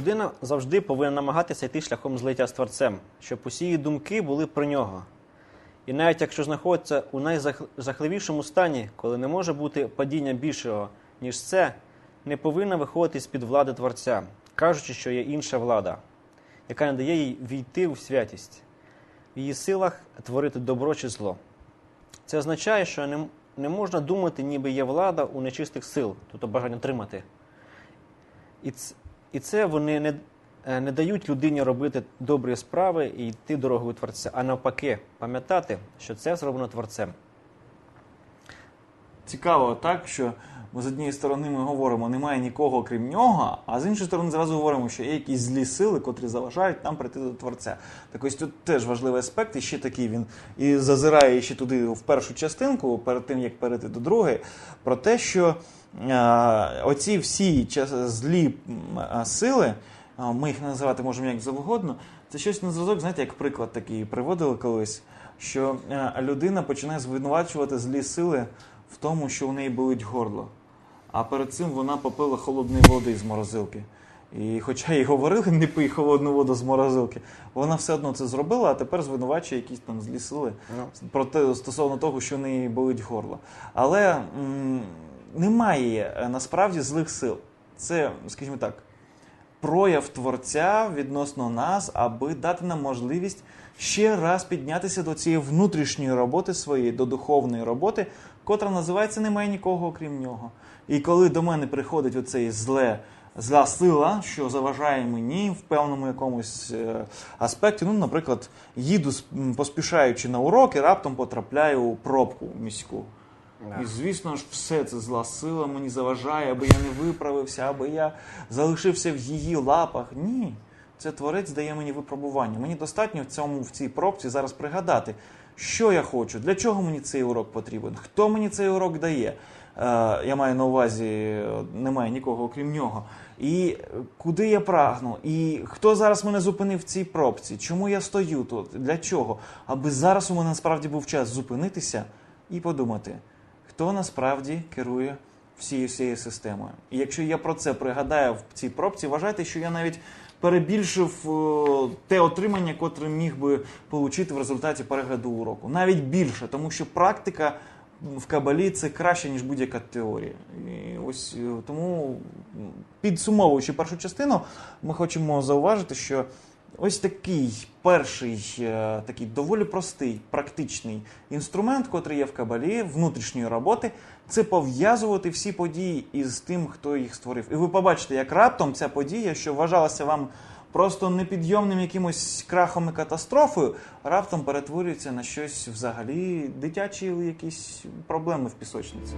Людина завжди повинна намагатися йти шляхом злиття з Творцем, щоб усі її думки були про нього. І навіть якщо знаходиться у найжахливішому стані, коли не може бути падіння більшого, ніж це, не повинна виходити з-під влади Творця, кажучи, що є інша влада, яка не дає їй війти у святість, в її силах творити добро чи зло. Це означає, що не, можна думати, ніби є влада у нечистих сил, тобто бажання тримати. І і це вони не, е, не дають людині робити добрі справи і йти дорогою Творця, а навпаки, пам'ятати, що це зроблено Творцем. Цікаво, так що ми з однієї сторони ми говоримо, немає нікого крім нього, а з іншої сторони зразу говоримо, що є якісь злі сили, котрі заважають нам прийти до Творця. Так ось тут теж важливий аспект, і ще такий він і зазирає ще туди в першу частинку, перед тим як перейти до другої, про те, що оці всі злі сили, ми їх називати можемо як завгодно, це щось на зразок, знаєте, як приклад такий приводили колись, що людина починає звинувачувати злі сили в тому, що у неї болить горло. А перед цим вона попила холодної води з морозилки. І хоча їй говорили, не пий холодну воду з морозилки, вона все одно це зробила, а тепер звинувачує якісь там злі сили про те, стосовно того, що у неї болить горло. Але м, немає е, насправді злих сил. Це, скажімо так, прояв творця відносно нас, аби дати нам можливість ще раз піднятися до цієї внутрішньої роботи своєї, до духовної роботи, котра називається Немає нікого окрім нього. І коли до мене приходить оцей зле. Зла сила, що заважає мені в певному якомусь е, аспекті. Ну, наприклад, їду поспішаючи на уроки, раптом потрапляю у пробку міську. І звісно ж, все це зла сила мені заважає, аби я не виправився, аби я залишився в її лапах. Ні. Це творець дає мені випробування. Мені достатньо в цьому в цій пробці зараз пригадати, що я хочу, для чого мені цей урок потрібен, хто мені цей урок дає. Е, я маю на увазі, е, немає нікого окрім нього. І е, куди я прагну, і хто зараз мене зупинив в цій пробці, чому я стою тут, для чого? Аби зараз у мене насправді був час зупинитися і подумати, хто насправді керує всією всією системою. І якщо я про це пригадаю в цій пробці, вважайте, що я навіть перебільшив е, те отримання, котре міг би отримати в результаті перегляду уроку. Навіть більше, тому що практика в кабалі це краще, ніж будь-яка теорія. І ось е, тому, підсумовуючи першу частину, ми хочемо зауважити, що ось такий перший, е, такий доволі простий, практичний інструмент, котрий є в кабалі внутрішньої роботи, це пов'язувати всі події із тим, хто їх створив. І ви побачите, як раптом ця подія, що вважалася вам просто непідйомним якимось крахом і катастрофою, раптом перетворюється на щось взагалі дитячі якісь проблеми в пісочниці.